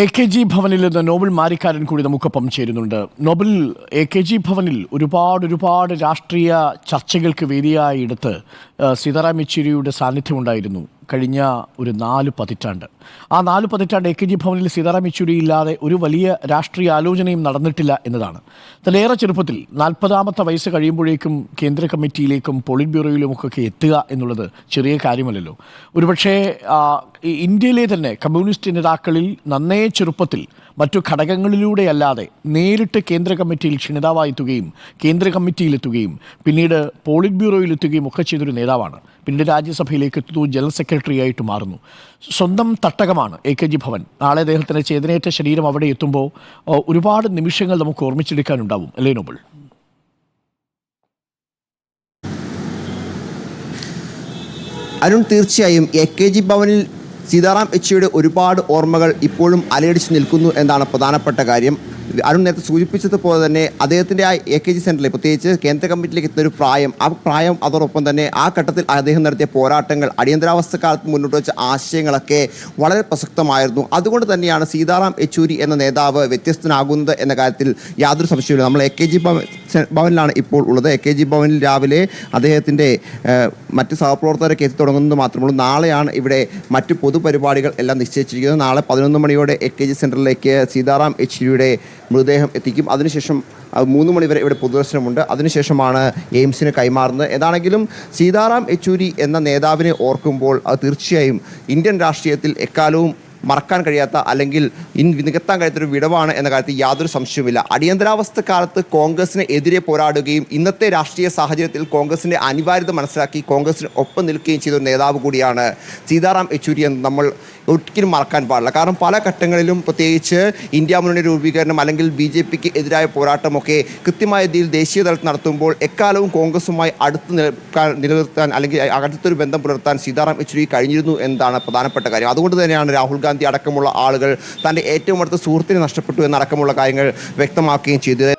A K G ഭവനിൽ നിന്ന് Nobel Marikkaran കൂടി നമുക്കൊപ്പം ചേരുന്നുണ്ട്. നോബൽ എ കെ ജി ഭവനിൽ ഒരുപാട് ഒരുപാട് രാഷ്ട്രീയ ചർച്ചകൾക്ക് വേദിയായി എടുത്ത് സീതാറാം യെച്ചൂരിയുടെ സാന്നിധ്യമുണ്ടായിരുന്നു കഴിഞ്ഞ ഒരു നാല് പതിറ്റാണ്ട്. ആ നാല് പതിറ്റാണ്ട് എ കെ ജി ഭവനിൽ സീതാറാം യെച്ചൂരി ഇല്ലാതെ ഒരു വലിയ രാഷ്ട്രീയ ആലോചനയും നടന്നിട്ടില്ല എന്നതാണ്. തലേറെ ചെറുപ്പത്തിൽ നാൽപ്പതാമത്തെ വയസ്സ് കഴിയുമ്പോഴേക്കും കേന്ദ്ര കമ്മിറ്റിയിലേക്കും പോളിറ്റ് ബ്യൂറോയിലുമൊക്കെ എത്തുക എന്നുള്ളത് ചെറിയ കാര്യമല്ലല്ലോ. ഒരുപക്ഷേ ഇന്ത്യയിലെ തന്നെ കമ്മ്യൂണിസ്റ്റ് നേതാക്കളിൽ നന്നേ ചെറുപ്പത്തിൽ മറ്റു ഘടകങ്ങളിലൂടെ അല്ലാതെ നേരിട്ട് കേന്ദ്ര കമ്മിറ്റിയിൽ ക്ഷണിതാവായെത്തുകയും കേന്ദ്ര കമ്മിറ്റിയിലെത്തുകയും പിന്നീട് പോളിറ്റ് ബ്യൂറോയിലെത്തുകയും ഒക്കെ ചെയ്തൊരു നേതാവാണ്. പിന്നീട് രാജ്യസഭയിലേക്ക് എത്തുന്നു ജനറൽ സെക്രട്ടറി ആയിട്ട് മാറുന്നു. സ്വന്തം തട്ടകമാണ് എ കെ ജി ഭവൻ. നാളെ അദ്ദേഹത്തിന്റെ ചേതനയേറ്റ ശരീരം അവിടെ എത്തുമ്പോൾ ഒരുപാട് നിമിഷങ്ങൾ നമുക്ക് ഓർമ്മിച്ചെടുക്കാനുണ്ടാവും. അല്ലേ നോബിൾ അരുൺ തീർച്ചയായും എ കെ ജി ഭവനിൽ സീതാറാം യെച്ചൂരിയുടെ ഒരുപാട് ഓർമ്മകൾ ഇപ്പോഴും അലയടിച്ച് നിൽക്കുന്നു എന്നാണ് പ്രധാനപ്പെട്ട കാര്യം. അരുൺ നേരത്തെ സൂചിപ്പിച്ചതുപോലെ തന്നെ അദ്ദേഹത്തിന്റെ ആ എ കെ ജി സെന്ററിൽ പ്രത്യേകിച്ച് കേന്ദ്ര കമ്മിറ്റിയിലേക്ക് എത്തുന്ന ഒരു പ്രായം ആ പ്രായം അതോടൊപ്പം തന്നെ ആ ഘട്ടത്തിൽ അദ്ദേഹം നടത്തിയ പോരാട്ടങ്ങൾ അടിയന്തരാവസ്ഥ കാലത്ത് മുന്നോട്ട് വെച്ച ആശയങ്ങളൊക്കെ വളരെ പ്രസക്തമായിരുന്നു. അതുകൊണ്ട് തന്നെയാണ് സീതാറാം യെച്ചൂരി എന്ന നേതാവ് വ്യത്യസ്തനാകുന്നത് എന്ന കാര്യത്തിൽ യാതൊരു സംശയമില്ല നമ്മൾ എ കെ ജി ഭവനിലാണ് ഇപ്പോൾ ഉള്ളത്. എ കെ ജി ഭവനിൽ രാവിലെ അദ്ദേഹത്തിന്റെ മറ്റ് സഹപ്രവർത്തകരൊക്കെ എത്തി തുടങ്ങുന്നത് മാത്രമുള്ളൂ നാളെയാണ് ഇവിടെ മറ്റ് പൊതുപരിപാടികൾ എല്ലാം നിശ്ചയിച്ചിരിക്കുന്നത്. നാളെ പതിനൊന്ന് മണിയോടെ എ കെ ജി സെന്ററിലേക്ക് സീതാറാം യെച്ചൂരിയുടെ മൃതദേഹം എത്തിക്കും. അതിനുശേഷം മൂന്ന് മണിവരെ ഇവിടെ പൊതുദർശനമുണ്ട്. അതിനുശേഷമാണ് എയിംസിന് കൈമാറുന്നത്. ഏതാണെങ്കിലും സീതാറാം യെച്ചൂരി എന്ന നേതാവിനെ ഓർക്കുമ്പോൾ അത് തീർച്ചയായും ഇന്ത്യൻ രാഷ്ട്രീയത്തിൽ എക്കാലവും മറക്കാൻ കഴിയാത്ത അല്ലെങ്കിൽ ഇൻ നികത്താൻ കഴിയാത്തൊരു വിടവാണ് എന്ന കാര്യത്തിൽ യാതൊരു സംശയവുമില്ല. അടിയന്തരാവസ്ഥ കാലത്ത് കോൺഗ്രസിന് എതിരെ പോരാടുകയും ഇന്നത്തെ രാഷ്ട്രീയ സാഹചര്യത്തിൽ കോൺഗ്രസിന്റെ അനിവാര്യത മനസ്സിലാക്കി കോൺഗ്രസിന് ഒപ്പം നിൽക്കുകയും ചെയ്ത ഒരു നേതാവ് കൂടിയാണ് സീതാറാം യെച്ചൂരി എന്ന് നമ്മൾ ഒരിക്കലും മറക്കാൻ പാടില്ല. കാരണം പല ഘട്ടങ്ങളിലും പ്രത്യേകിച്ച് ഇന്ത്യ മുന്നണി രൂപീകരണം അല്ലെങ്കിൽ ബി ജെ പിക്ക് എതിരായ പോരാട്ടമൊക്കെ കൃത്യമായ രീതിയിൽ ദേശീയ തലത്തിൽ നടത്തുമ്പോൾ എക്കാലവും കോൺഗ്രസുമായി അടുത്ത് നിലനിർത്താൻ അല്ലെങ്കിൽ അടുത്തൊരു ബന്ധം പുലർത്താൻ സീതാറാം യെച്ചൂരി കഴിഞ്ഞിരുന്നു എന്നതാണ് പ്രധാനപ്പെട്ട കാര്യം. അതുകൊണ്ട് തന്നെയാണ് രാഹുൽ ഗാന്ധി അടക്കമുള്ള ആളുകൾ തന്റെ ഏറ്റവും അടുത്ത സുഹൃത്തിനെ നഷ്ടപ്പെട്ടു എന്നടക്കമുള്ള കാര്യങ്ങൾ വ്യക്തമാക്കുകയും ചെയ്തത്